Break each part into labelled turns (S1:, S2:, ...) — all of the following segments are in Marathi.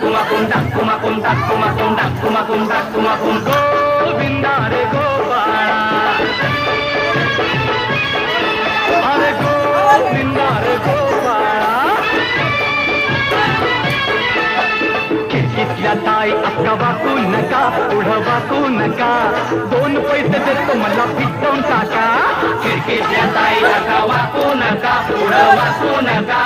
S1: तुमाकून टाक तुमाकून टाक तुमाकून टाक तुमाकून गोविंदा रे गोपाळा अरे गोविंदा रे गोपाळा खिडकीतल्या ताई अक्का वाकू नका पुढं वाकू नका दोन पैसे देतो मला पिटवून टाका खिडकीतल्या ताई अक्का वाकू नका पुढं वाकू नका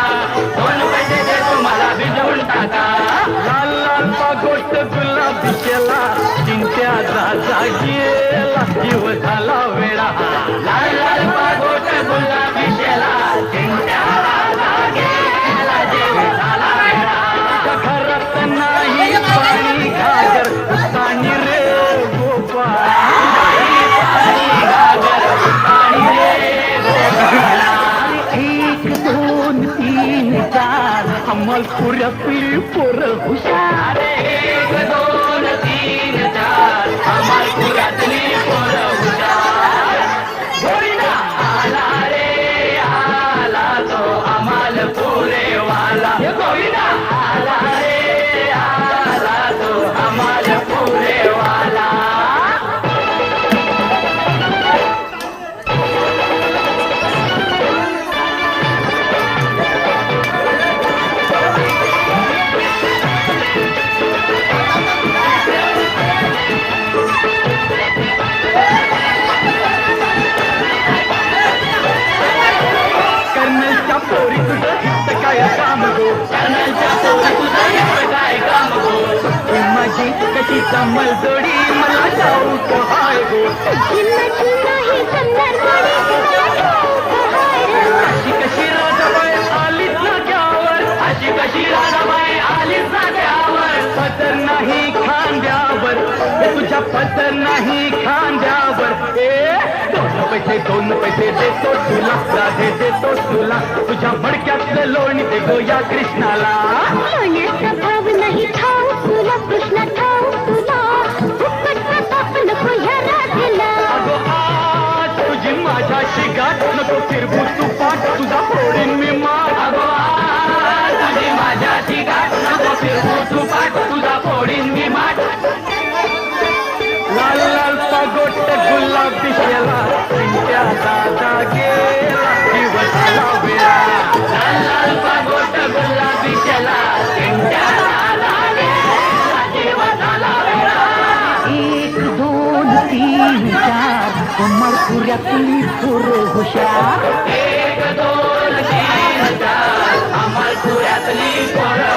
S1: அம்மா புறப்பில் புற உஷாரே चोरी तुझं हित काय काम गो कर्नलच्या तुझं हित काय काम गो तू माझी कशी कमल जोडी मला ठाऊक हाय गो अशी कशी राजाबाई आलीच नाक्यावर अशी कशी राजाबाई आलीच नाक्यावर पदर नाही खांद्यावर तुझ्या पदर नाही खांद्यावर. ए पैसे दोन पैसे देतो तुला राधे देतो तुला. तुझ्या मडक्यातलं लोणी दे गो या कृष्णाला नाही. হুশার তোমার পুরা তুলি পুরো আমার পুরা তুলি পুরো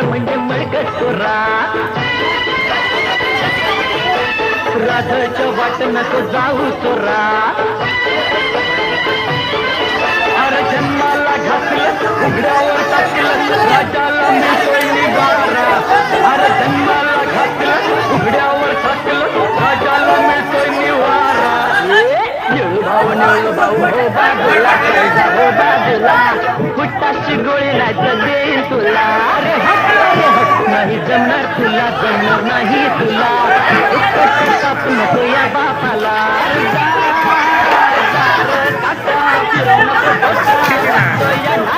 S1: डोईवर बोज म्हणजे मळकट चोरा राधाच्या वाट नको जाऊ चोरा अरे जन्माला घातलं उघड्यावर टाकलं राजाला मिळतोय बारा अरे जन्माला घातलं उघड्यावर टाकलं राजाला मिळतोय निवारा निळ भाऊ निळ भाऊ हो बाजूला हो बाजूला. फुटाशी गोळी राज्य देईन तुला? अरे जमणार तुला जमणार नाही तुला स्वप्न तुया बापाला फिरवणार